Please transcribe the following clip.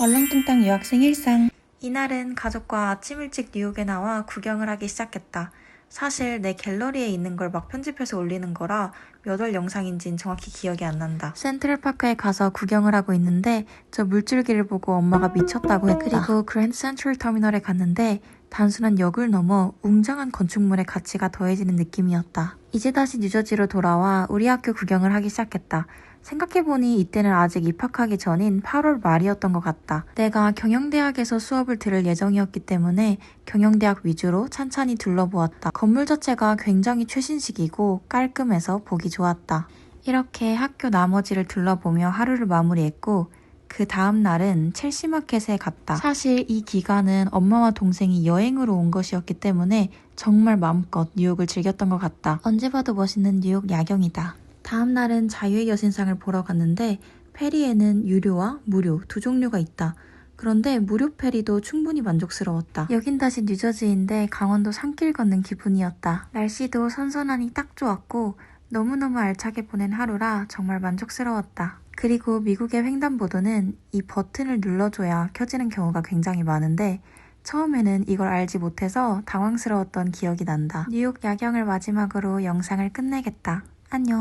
얼렁뚱땅 유학생 일상. 이날은 가족과 아침 일찍 뉴욕에 나와 구경을 하기 시작했다. 사실 내 갤러리에 있는 걸 막 편집해서 올리는 거라 몇 월 영상인진 정확히 기억이 안 난다. 센트럴파크에 가서 구경을 하고 있는데 저 물줄기를 보고 엄마가 미쳤다고 했다. 그리고 그랜드 센트럴 터미널에 갔는데 단순한 역을 넘어 웅장한 건축물의 가치가 더해지는 느낌이었다. 이제 다시 뉴저지로 돌아와 우리 학교 구경을 하기 시작했다. 생각해보니 이때는 아직 입학하기 전인 8월 말이었던 것 같다. 내가 경영대학에서 수업을 들을 예정이었기 때문에 경영대학 위주로 찬찬히 둘러보았다. 건물 자체가 굉장히 최신식이고 깔끔해서 보기 좋았다. 이렇게 학교 나머지를 둘러보며 하루를 마무리했고 그 다음 날은 첼시 마켓에 갔다. 사실 이 기간은 엄마와 동생이 여행으로 온 것이었기 때문에 정말 마음껏 뉴욕을 즐겼던 것 같다. 언제 봐도 멋있는 뉴욕 야경이다. 다음 날은 자유의 여신상을 보러 갔는데 페리에는 유료와 무료 두 종류가 있다. 그런데 무료 페리도 충분히 만족스러웠다. 여긴 다시 뉴저지인데 강원도 산길 걷는 기분이었다. 날씨도 선선하니 딱 좋았고 너무너무 알차게 보낸 하루라 정말 만족스러웠다. 그리고 미국의 횡단보도는 이 버튼을 눌러줘야 켜지는 경우가 굉장히 많은데 처음에는 이걸 알지 못해서 당황스러웠던 기억이 난다. 뉴욕 야경을 마지막으로 영상을 끝내겠다. 안녕.